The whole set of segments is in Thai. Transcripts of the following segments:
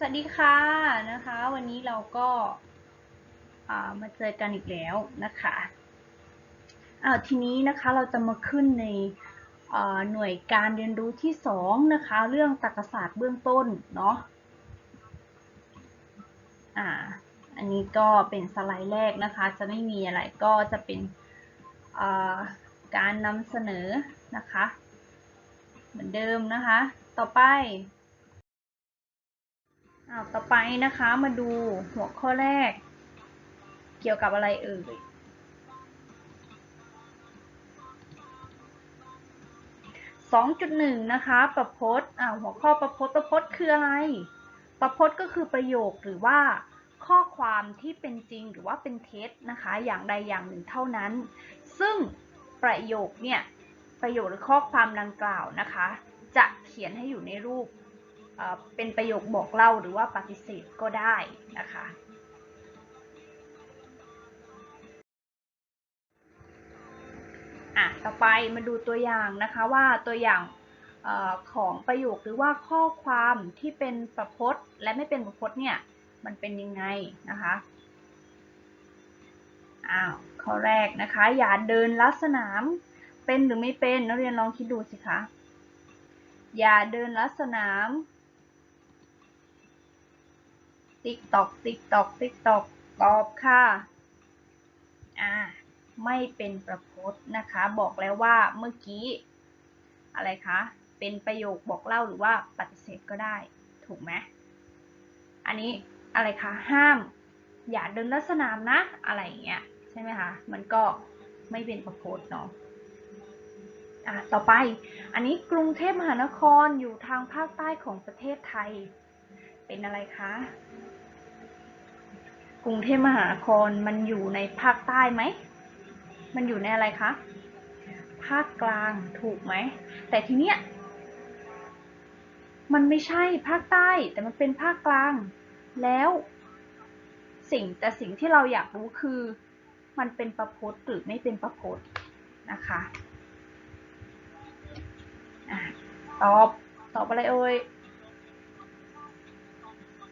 สวัสดีค่ะนะคะ วันนี้เราก็มาเจอกันอีกแล้วนะคะอาทีนี้นะคะเราจะมาขึ้นในหน่วยการเรียนรู้ที่2นะคะ เรื่องตรรกศาสตร์เบื้องต้นเนาะอ่าอันนี้ก็เป็นสไลด์แรกนะคะ จะไม่มีอะไรก็จะเป็นการนำเสนอนะคะ เหมือนเดิมนะคะ ต่อไป อ้าวต่อไปนะคะมาดูหัวข้อแรก เกี่ยวกับอะไรเอ่ยสองจุดหนึ่งนะคะประพจน์อ่าหัวข้อประพจน์ประพจน์คืออะไร ประพจน์ก็คือประโยคหรือว่าข้อความที่เป็นจริงหรือว่าเป็นเท็จนะคะ อย่างใดอย่างหนึ่งเท่านั้น ซึ่งประโยคเนี่ยประโยคหรือข้อความดังกล่าวนะคะ จะเขียนให้อยู่ในรูป เป็นประโยคบอกเล่าหรือว่าปฏิเสธก็ได้นะคะ อะ ต่อไปมาดูตัวอย่างนะคะว่าตัวอย่างอของประโยคหรือว่าข้อความที่เป็นประพจน์ และไม่เป็นประพจน์เนี่ยมันเป็นยังไงนะคะอ้าวข้อแรกนะคะ อย่าเดินลัดสนามเป็นหรือไม่เป็นนักเรียนลองคิดดูสิคะอย่าเดินลัดสนาม ติ๊กตอกติ๊กตอกติ๊กตอกตอบค่ะอ่าไม่เป็นประพจน์นะคะ บอกแล้วว่าเมื่อกี้ อะไรคะ เป็นประโยคบอกเล่าหรือว่าปฏิเสธก็ได้ ถูกไหมอันนี้อะไรคะ ห้าม อย่าเดินลัดสนามนะ อะไรอย่างเงี้ยใช่ไหมคะ มันก็ไม่เป็นประพจน์เนาะอ่าต่อไป อันนี้กรุงเทพมหานครอยู่ทางภาคใต้ของประเทศไทย เป็นอะไรคะ รุงเทพมหานครมันอยู่ในภาคใต้ไหม มันอยู่ในอะไรคะ ภาคกลางถูกไหม แต่ทีเนี้ย มันไม่ใช่ภาคใต้ แต่มันเป็นภาคกลาง แล้ว สิ่งแต่สิ่งที่เราอยากรู้คือ มันเป็นประพจน์หรือไม่เป็นประพจน์นะคะตอบ ตอบอะไรเอ่ย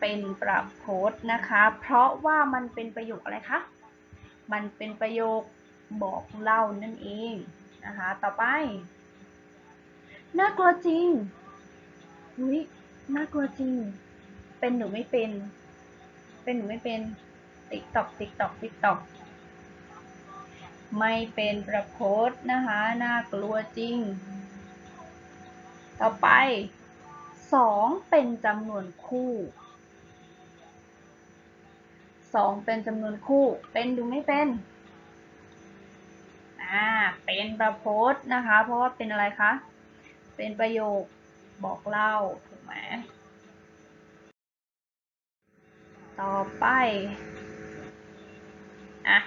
เป็นประพจน์นะคะ เพราะว่ามันเป็นประโยคอะไรคะ มันเป็นประโยคบอกเล่านั่นเองนะคะ ต่อไป น่ากลัวจริงอุ้ยน่ากลัวจริง เป็นหรือไม่เป็น เป็นหรือไม่เป็น ติ๊กตอกติ๊กตอกติ๊กตอกไม่เป็นประพจน์นะคะ น่ากลัวจริง ต่อไปสองเป็นจำนวนคู่ สองเป็นจำนวนคู่ เป็นดูไม่เป็น อ่า เป็นประพจน์นะคะ เพราะว่าเป็นอะไรคะ เป็นประโยคบอกเล่า ถูกไหม ต่อไป อะ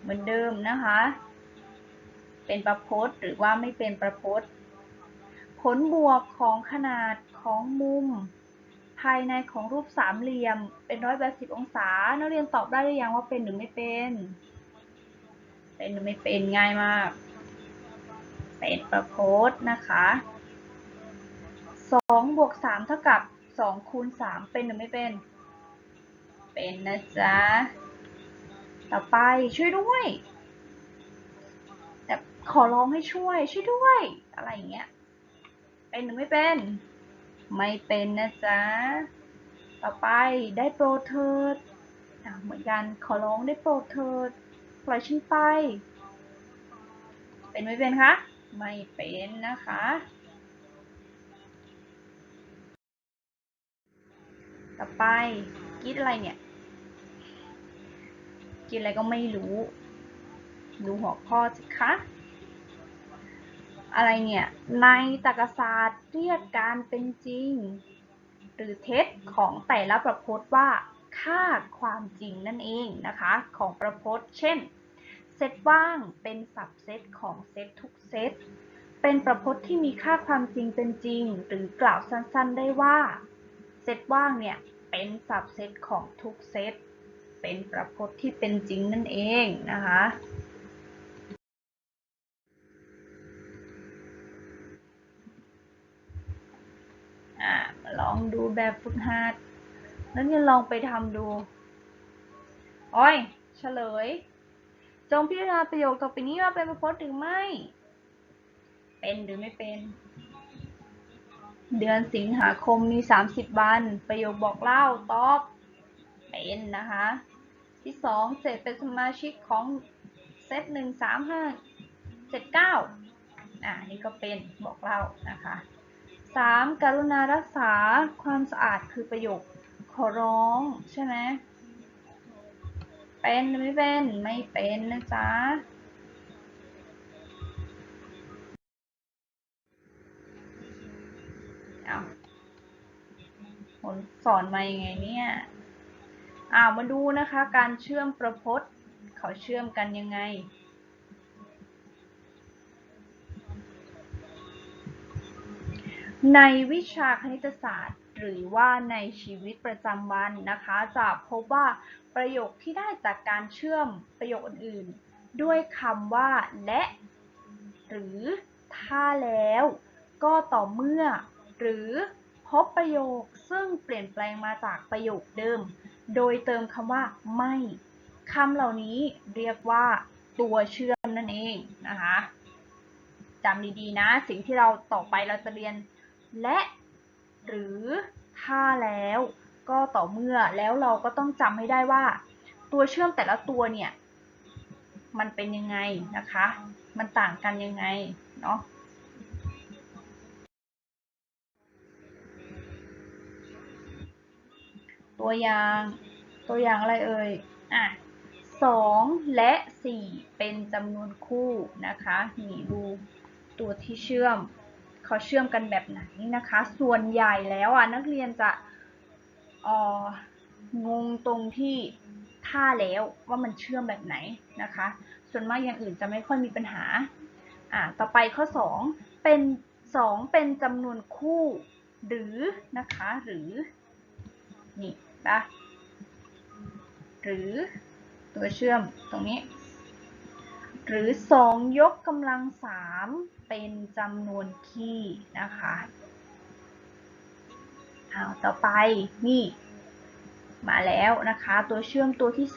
เหมือนเดิมนะคะ เป็นประพจน์หรือว่าไม่เป็นประพจน์ ผลบวกของขนาดของมุม ภายในของรูปสามเหลี่ยมเป็นร้อยแปดสิบองศา นักเรียนตอบได้หรือยังว่าเป็นหรือไม่เป็น เป็นหรือไม่เป็นง่ายมาก เป็นประโพจน์นะคะสองบวกสามเท่ากับสองคูณสามเป็นหรือไม่เป็น เป็นนะจ๊ะ ต่อไปช่วยด้วย แต่ขอร้องให้ช่วยช่วยด้วย อะไรอย่างเงี้ย เป็นหรือไม่เป็น ไม่เป็นนะจ๊ะ ต่อไปได้โปรดเถิดเหมือนกันขอร้องได้โปรดเถิดปล่อยฉันไป เป็นไม่เป็นคะ ไม่เป็นนะคะ ต่อไปกินอะไรเนี่ย กินอะไรก็ไม่รู้ ดูหัวข้อสิคะ อะไรเนี่ย ในตรรกศาสตร์เรียกการเป็นจริง หรือเท็จของแต่ละประพจน์ว่าค่าความจริงนั่นเองนะคะของประพจน์ เช่น เซตว่างเป็นสับเซตของเซตทุกเซต เป็นประพจน์ที่มีค่าความจริงเป็นจริง หรือกล่าวสั้นๆได้ว่า เซตว่างเนี่ยเป็นสับเซตของทุกเซต เป็นประพจน์ที่เป็นจริงนั่นเองนะคะ ลองดูแบบฝึกหัดนักเรียนลองไปทำดูอ้อยเฉลย จงพิจารณาประโยคต่อไปนี้ว่าเป็นประพจน์หรือไม่ เป็นหรือไม่เป็น เดือนสิงหาคมมี 30 วัน ประโยคบอกเล่าตอบ เป็นนะคะ ที่สองเศษเป็นสมาชิกของเซตหนึ่งสามห้าเจ็ดเก้าอ่านี่ก็เป็นบอกเล่านะคะ สามกรุณารักษาความสะอาดคือประโยคขอร้องใช่ไหมเป็นหรือไม่เป็นไม่เป็นนะจ๊ะเอาผลสอนมายังไงเนี่ยอ่าวมาดูนะคะ การเชื่อมประพจน์เขาเชื่อมกันยังไง ในวิชาคณิตศาสตร์ หรือว่าในชีวิตประจำวันนะคะ จะพบว่าประโยคที่ได้จากการเชื่อมประโยคอื่นๆ ด้วยคำว่า และ หรือถ้าแล้ว ก็ต่อเมื่อ หรือพบประโยคซึ่งเปลี่ยนแปลงมาจากประโยคเดิม โดยเติมคำว่า ไม่คำเหล่านี้เรียกว่าตัวเชื่อมนั่นเองนะคะจำดีๆนะ สิ่งที่เราต่อไปเราจะเรียน และ หรือถ้าแล้วก็ต่อเมื่อแล้วเราก็ต้องจำให้ได้ว่า ตัวเชื่อมแต่ละตัวเนี่ย มันเป็นยังไงนะคะ มันต่างกันยังไงเนาะตัวอย่างตัวอย่างอะไรเอ่ยอะสองและสี่เป็นจำนวนคู่นะคะ นี่ดูตัวที่เชื่อม เขาเชื่อมกันแบบไหนนะคะ ส่วนใหญ่แล้วอะนักเรียนจะอองงตรงที่ท่าแล้วว่ามันเชื่อมแบบไหนนะคะ ส่วนมากอย่างอื่นจะไม่ค่อยมีปัญหาอ่าต่อไปข้อสองเป็นสองเป็นจำนวนคู่หรือนะคะหรือนี่ปะหรือตัวเชื่อมตรงนี้ หรือ 2 ยกกำลัง 3 เป็นจำนวนคี่นะคะเอาต่อไปนี่ มาแล้วนะคะ ตัวเชื่อมตัวที่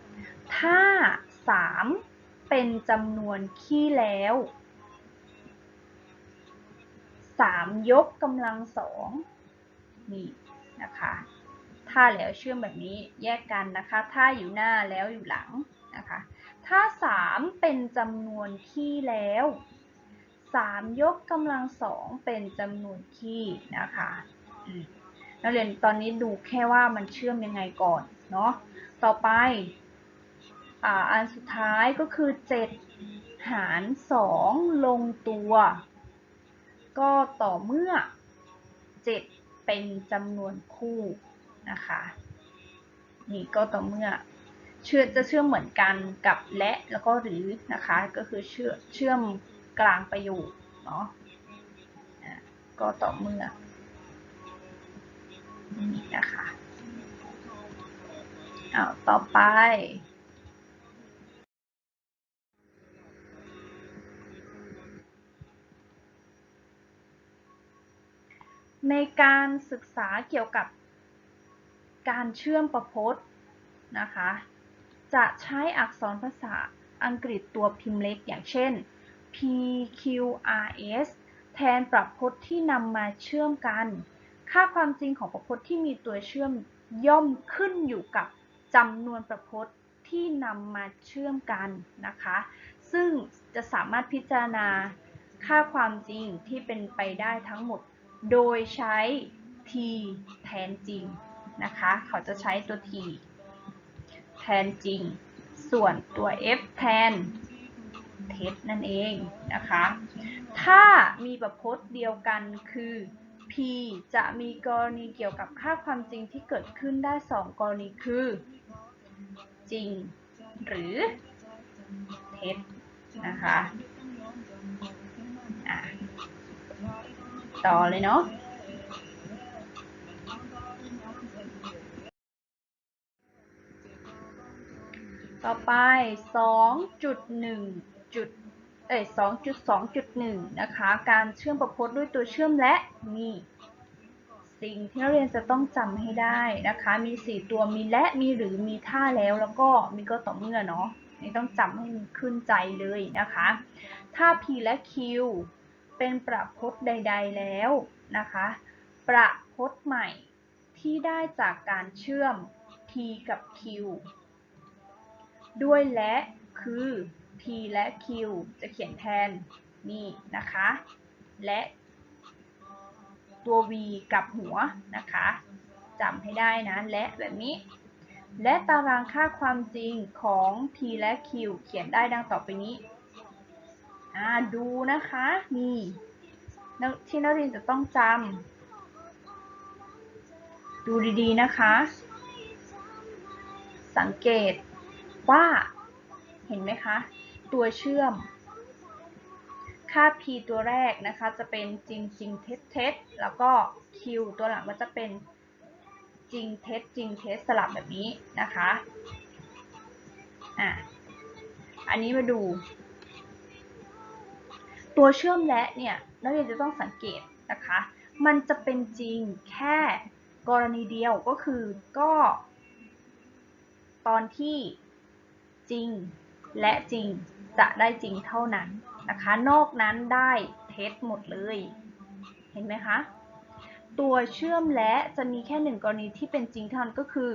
3 ถ้า 3 เป็นจำนวนคี่แล้ว 3 ยกกำลังสองนี่นะคะถ้าแล้วเชื่อมแบบนี้แยกกันนะคะ ถ้าอยู่หน้าแล้วอยู่หลังนะคะ ถ้า 3 เป็นจำนวนคี่แล้ว 3 ยกกำลังสองเป็นจำนวนคี่นะคะนักเรียนตอนนี้ดูแค่ว่ามันเชื่อมยังไงก่อนเนาะต่อไปอ่าอันสุดท้ายก็คือ 7 หาร 2 ลงตัว ก็ต่อเมื่อ 7 เป็นจำนวนคู่นะคะนี่ก็ต่อเมื่อเชื่อจะเชื่อมเหมือนกันกับและแล้วก็หรือนะคะ ก็คือเชื่อเชื่อม กลางประโยคเนาะอะก็ต่อเมื่อนี่นะคะเอาต่อไป ในการศึกษาเกี่ยวกับการเชื่อมประพจน์นะคะ จะใช้อักษรภาษาอังกฤษตัวพิมพ์เล็กอย่างเช่น P Q R S แทนประพจน์ที่นำมาเชื่อมกัน ค่าความจริงของประพจน์ที่มีตัวเชื่อมย่อมขึ้นอยู่กับจำนวนประพจน์ที่นำมาเชื่อมกันนะคะ ซึ่งจะสามารถพิจารณาค่าความจริงที่เป็นไปได้ทั้งหมด โดยใช้ t แทนจริงนะคะ เขาจะใช้ตัว t แทนจริง ส่วนตัว f แทน เท็จนั่นเองนะคะ ถ้ามีประพจน์เดียวกันคือ p จะมีกรณีเกี่ยวกับค่าความจริงที่เกิดขึ้นได้ 2 กรณีคือ จริงหรือเท็จนะคะะต่อเลยเนาะต่อไป 2.1 จุดเอ้ย2.2.1 นะคะ การเชื่อมประพจน์ด้วยตัวเชื่อมและมีสิ่งที่นักเรียนจะต้องจำให้ได้นะคะ มี 4 ตัว มีและ มีหรือ มีท่าแล้ว แล้วก็มีก็ต่อเมื่อเนาะนี่ต้องจำให้มันขึ้นใจเลยนะคะ ถ้า P และ Q เป็นประพจน์ใด ๆ แล้วนะคะ ประพจน์ใหม่ที่ได้จากการเชื่อม P กับ Q ด้วยและคือ P และ Q จะเขียนแทนนี่นะคะ และตัว V กับหัวนะคะจำให้ได้นะ และแบบนี้ และตารางค่าความจริงของ P และ Q เขียนได้ดังต่อไปนี้ดูนะคะนี่ที่นักเรียนจะต้องจำดูดีๆนะคะ สังเกตว่าเห็นไหมคะ ตัวเชื่อม ค่า p ตัวแรกนะคะจะเป็นจริงจริงเท็จเท็จแล้วก็ q ตัวหลังก็จะเป็นจริงเท็จจริงเท็จสลับแบบนี้นะคะอะอันนี้มาดู ตัวเชื่อมและเนี่ยนักเรียนจะต้องสังเกตนะคะ มันจะเป็นจริงแค่กรณีเดียวก็คือก็ ตอนที่จริงและจริง จะได้จริงเท่านั้นนะคะ นอกนั้นได้เท็จหมดเลย เห็นไหมคะ ตัวเชื่อมและจะมีแค่หนึ่งกรณีที่เป็นจริงเท่านั้นก็คือ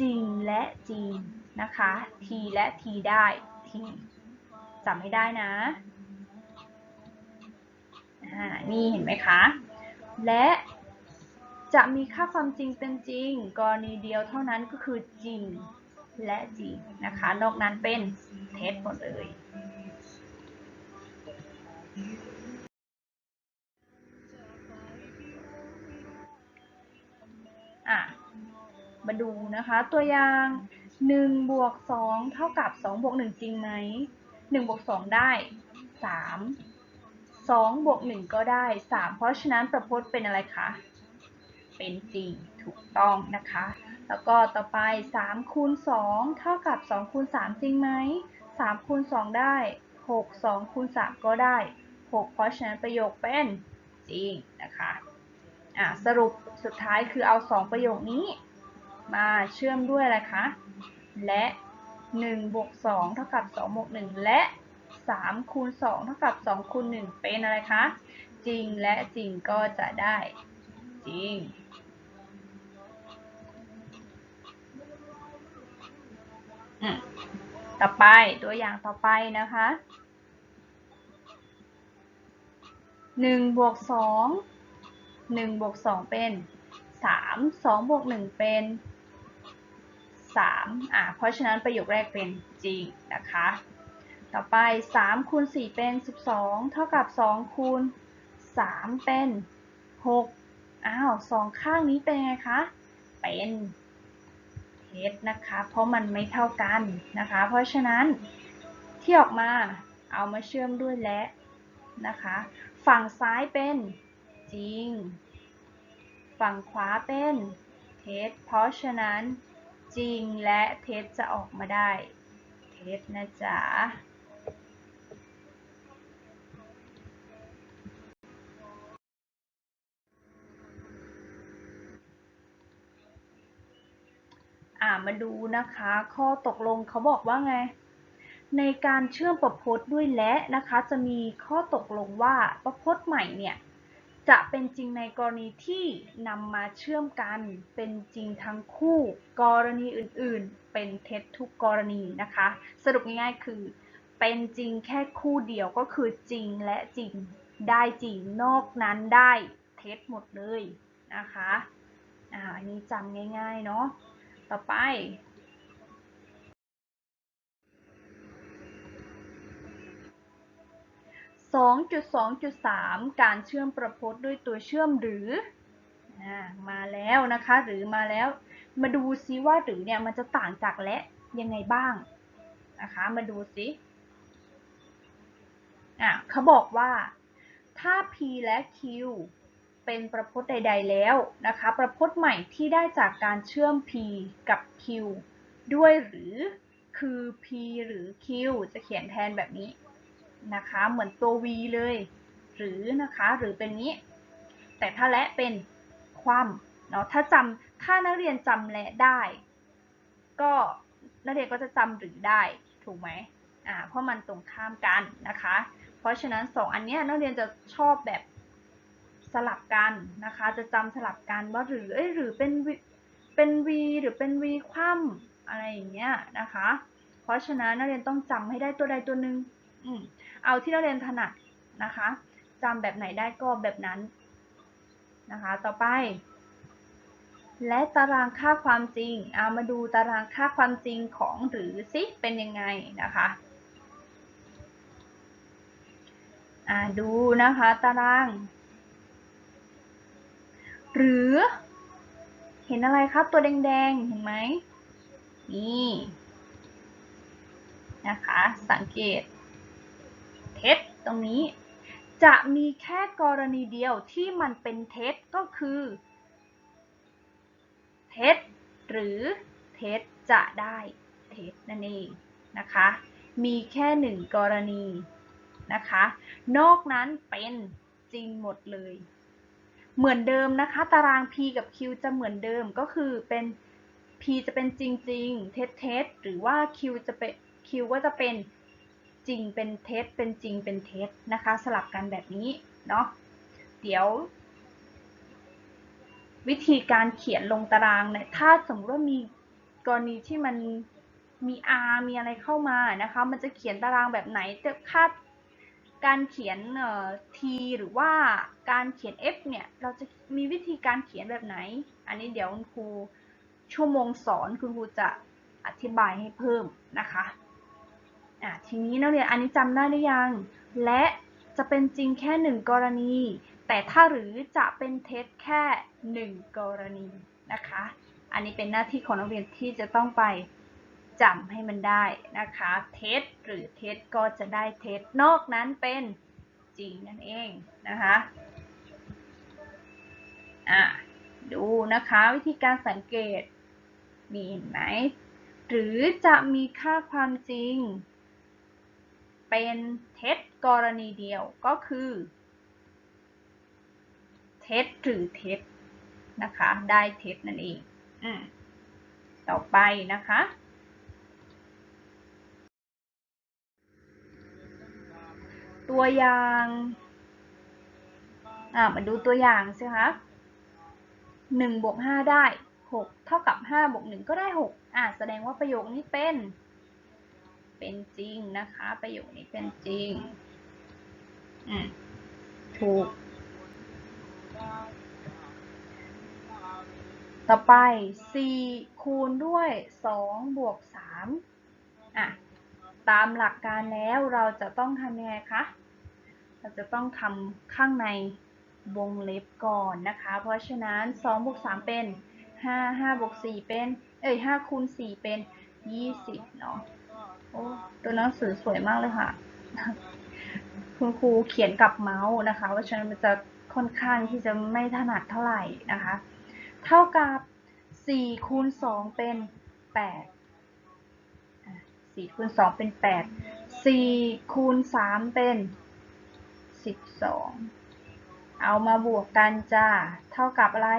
จริงและจริงนะคะ ทีและทีได้ทีจำให้ได้นะอ่านี่เห็นไหมคะ และจะมีค่าความจริงเป็นจริง กรณีเดียวเท่านั้นก็คือจริง และจริงนะคะ นอกนั้นเป็นเท็จหมดเลย อะ มาดูนะคะ ตัวอย่าง1บวก2เท่ากับ2บวก1จริงไหม1บวก2ได้ 3 2บวก1ก็ได้ 3 เพราะฉะนั้นประพจน์เป็นอะไรคะ เป็นจริงถูกต้องนะคะ แล้วก็ต่อไป3คูณ2เท่ากับ2คูณ3จริงไหม3คูณ2ได้ 6 2คูณ3ก็ได้ 6 เพราะฉะนั้นประโยคเป็นจริงนะคะอะสรุปสุดท้ายคือเอา 2 ประโยคนี้ มาเชื่อมด้วยอะไรคะ และ1บวก2เท่ากับ2บวก1และ3คูณ2เท่ากับ2คูณ1เป็นอะไรคะ จริงและจริงก็จะได้จริง ต่อไปตัวอย่างต่อไปนะคะหนึ่งบวกสองหนึ่งบวกสองเป็นสามสองบวกหนึ่งเป็นสามอะเพราะฉะนั้นประโยคแรกเป็นจริงนะคะ ต่อไปสามคูณสี่เป็นสิบสองเท่ากับสองคูณสามเป็นหกอ้าวสองข้างนี้เป็นไงคะ เป็น เท็จนะคะ เพราะมันไม่เท่ากันนะคะ เพราะฉะนั้นที่ออกมาเอามาเชื่อมด้วยและนะคะ ฝั่งซ้ายเป็นจริง ฝั่งขวาเป็นเท็จเพราะฉะนั้นจริงและเท็จจะออกมาได้ เท็จนะจ๊ะ อ่ามาดูนะคะ ข้อตกลงเขาบอกว่าไง ในการเชื่อมประพจน์ด้วยและนะคะ จะมีข้อตกลงว่าประพจน์ใหม่เนี่ยจะเป็นจริงในกรณีที่นำมาเชื่อมกันเป็นจริงทั้งคู่ กรณีอื่นๆ เป็นเท็จทุกกรณีนะคะ สรุปง่ายๆคือ เป็นจริงแค่คู่เดียวก็คือจริงและจริงได้จริงนอกนั้นได้เท็จหมดเลยนะคะอ่าอันนี้จำง่ายๆเนาะ ต่อไป 2.2.3 การเชื่อมประพจน์ด้วยตัวเชื่อมหรืออมาแล้วนะคะ หรือมาแล้ว มาดูซิว่าหรือเนี่ยมันจะต่างจากและยังไงบ้างนะคะ มาดูซิอะเขาบอกว่า ถ้า p และ q เป็นประพจน์ใด ๆ แล้วนะคะ ประพจน์ใหม่ที่ได้จากการเชื่อม p กับ q ด้วยหรือคือ p หรือ q จะเขียนแทนแบบนี้นะคะ เหมือนตัว v เลย หรือนะคะหรือเป็นนี้ แต่ถ้าและเป็นคว่ำเนาะถ้าจำถ้านักเรียนจำและได้ ก็นักเรียนก็จะจำหรือได้ถูกไหมอ่าเพราะมันตรงข้ามกันนะคะ เพราะฉะนั้นสองอันเนี้ยนักเรียนจะชอบแบบ สลับกันนะคะ จะจำสลับกันว่าหรือเอ้ยหรือเป็นวิเป็น v หรือเป็น v คว่ำอะไรอย่างเงี้ยนะคะ เพราะฉะนั้นนักเรียนต้องจำให้ได้ตัวใดตัวหนึ่งอืมเอาที่นักเรียนถนัดนะคะจำแบบไหนได้ก็แบบนั้นนะคะ ต่อไป และตารางค่าความจริงเอามาดูตารางค่าความจริงของหรือซิเป็นยังไงนะคะดูนะคะ ตาราง หรือ เห็นอะไรครับตัวแดงๆ เห็นไหมนี่นะคะ สังเกต เท็จตรงนี้ จะมีแค่กรณีเดียวที่มันเป็นเท็จก็คือ เท็จหรือเท็จจะได้เท็จนั่นเองนะคะ มีแค่หนึ่งกรณีนะคะ นอกนั้นเป็นจริงหมดเลย เหมือนเดิมนะคะ ตาราง p กับ q จะเหมือนเดิมก็คือเป็น p จะเป็นจริงๆเท็จเท็จหรือว่า q จะเป็น q ก็จะเป็นจริงเป็นเท็จเป็นจริงเป็นเท็จนะคะ สลับกันแบบนี้เนาะเดี๋ยว วิธีการเขียนลงตารางเนี่ยถ้าสมมติว่ามีกรณีที่มันมี r มีอะไรเข้ามานะคะ มันจะเขียนตารางแบบไหนแต่คาด การเขียน t หรือว่าการเขียน f เนี่ย เราจะมีวิธีการเขียนแบบไหน อันนี้เดี๋ยวคุณครูชั่วโมงสอนคุณครูจะอธิบายให้เพิ่มนะคะอะทีนี้นักเรียนอันนี้จำได้หรือยัง และจะเป็นจริงแค่หนึ่งกรณี แต่ถ้าหรือจะเป็นเท็จแค่หนึ่งกรณีนะคะ อันนี้เป็นหน้าที่ของนักเรียนที่จะต้องไป จำให้มันได้นะคะเท็จหรือเท็จก็จะได้เท็จนอกนั้นเป็นจริงนั่นเองนะคะอะดูนะคะวิธีการสังเกตมีเห็นไหมหรือจะมีค่าความจริง เป็นเท็จกรณีเดียวก็คือเท็จหรือเท็จนะคะ ได้เท็จนั่นเองอต่อไปนะคะ ตัวอย่างอ่ามาดูตัวอย่างสิคะหนึ่งบวกห้าได้หกเท่ากับห้าบวกหนึ่งก็ได้หกอ่าแสดงว่าประโยคนี้เป็น เป็นจริงนะคะ ประโยคนี้เป็นจริงอืมถูก ต่อไป4คูณด้วย2บวก3อะ ตามหลักการแล้วเราจะต้องทำยังไงคะ เราจะต้องทำข้างในวงเล็บก่อนนะคะ เพราะฉะนั้น2บวก3เป็น 5 5บวก4เป็น เอ้ย5คูณ4เป็น 20 เนาะโอ้ตัวหนังสือสวยมากเลยค่ะ คุณครูเขียนกับเมาส์นะคะ เพราะฉะนั้นมันจะค่อนข้างที่จะไม่ถนัดเท่าไหร่นะคะ เท่ากับ4คูณ2เป็น 8 4คูณ2เป็น8 4คูณ3เป็น12เอามาบวกกันจ้าเท่ากับอะไร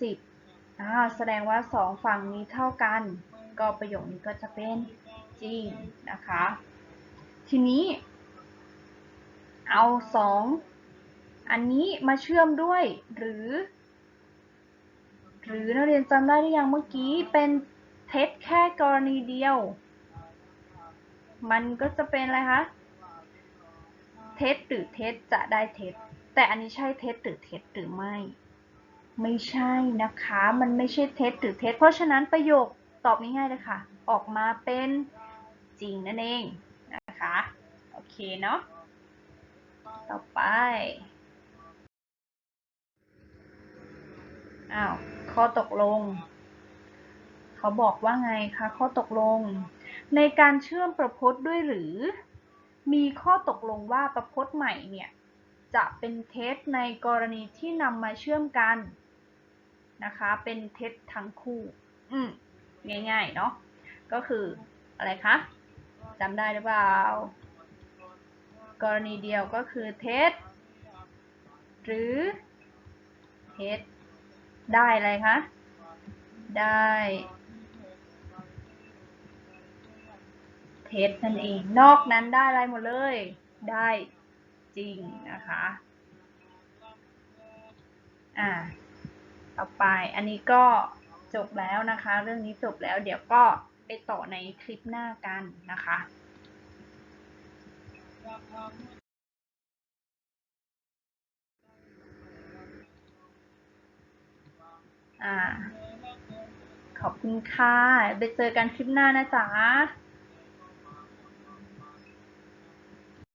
20อ้าวแสดงว่า2ฝั่งนี้เท่ากัน ก็ประโยคนี้ก็จะเป็นจริงนะคะ ทีนี้ เอา2อันนี้มาเชื่อมด้วยหรือ หรือนักเรียนจำได้หรือยังเมื่อกี้เป็นเท็จแค่กรณีเดียว มันก็จะเป็นอะไรคะเท็จหรือเท็จจะได้เท็จแต่อันนี้ใช่เท็จหรือเท็จหรือไม่ ไม่ใช่นะคะ มันไม่ใช่เท็จหรือเท็จเพราะฉะนั้นประโยคตอบง่ายๆเลยค่ะ ออกมาเป็นจริงนั่นเองนะคะ โอเคเนาะต่อไปอ้าวข้อตกลง เขาบอกว่าไงคะข้อตกลง ในการเชื่อมประพจน์ด้วยหรือ มีข้อตกลงว่าประพจน์ใหม่เนี่ยจะเป็นเท็จในกรณีที่นำมาเชื่อมกันนะคะ เป็นเท็จทั้งคู่ อืมง่ายๆเนาะก็คืออะไรคะจำได้หรือเปล่ากรณีเดียวก็คือเท็จหรือเท็จได้อะไรคะ ได้ เท็จนั่นเอง นอกนั้นได้อะไรหมดเลย ได้จริงนะคะ อ่า ต่อไป อันนี้ก็จบแล้วนะคะ เรื่องนี้จบแล้ว เดี๋ยวก็ไปต่อในคลิปหน้ากันนะคะอ่าขอบคุณค่ะ ไปเจอกันคลิปหน้านะจ๊ะ